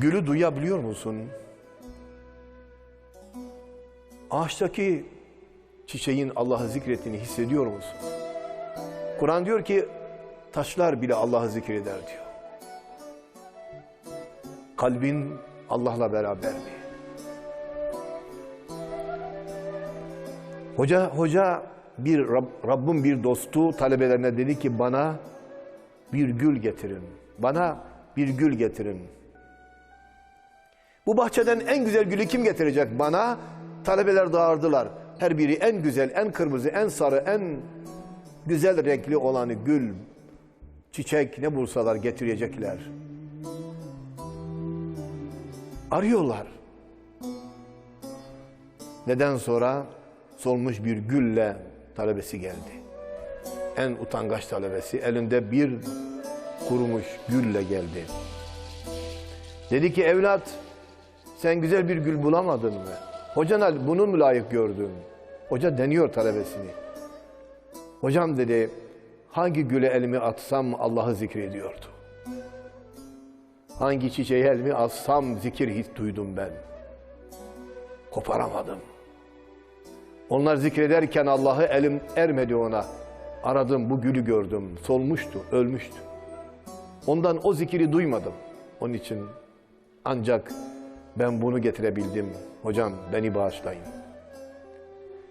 Gülü duyabiliyor musun? Ağaçtaki çiçeğin Allah'ı zikrettiğini hissediyor musun? Kur'an diyor ki taşlar bile Allah'ı zikreder diyor. Kalbin Allah'la beraber mi? Hoca hoca bir Rab, Rabbim bir dostu talebelerine dedi ki bana bir gül getirin. Bana bir gül getirin. Bu bahçeden en güzel gülü kim getirecek bana? Talebeler dağırdılar. Her biri en güzel, en kırmızı, en sarı, en güzel renkli olanı gül, çiçek ne bulsalar getirecekler. Arıyorlar. Neden sonra solmuş bir gülle talebesi geldi. En utangaç talebesi elinde bir kurumuş gülle geldi. Dedi ki evlat sen güzel bir gül bulamadın mı? Hocana bunu mu layık gördün? Hoca deniyor talebesini. Hocam dedi hangi güle elimi atsam Allah'ı zikrediyordu. Hangi çiçeğe elimi atsam zikir his duydum ben. Koparamadım. Onlar zikrederken Allah'ı elim ermedi ona. Aradım bu gülü gördüm. Solmuştu, ölmüştü. Ondan o zikiri duymadım. Onun için ancak ben bunu getirebildim. Hocam beni bağışlayın.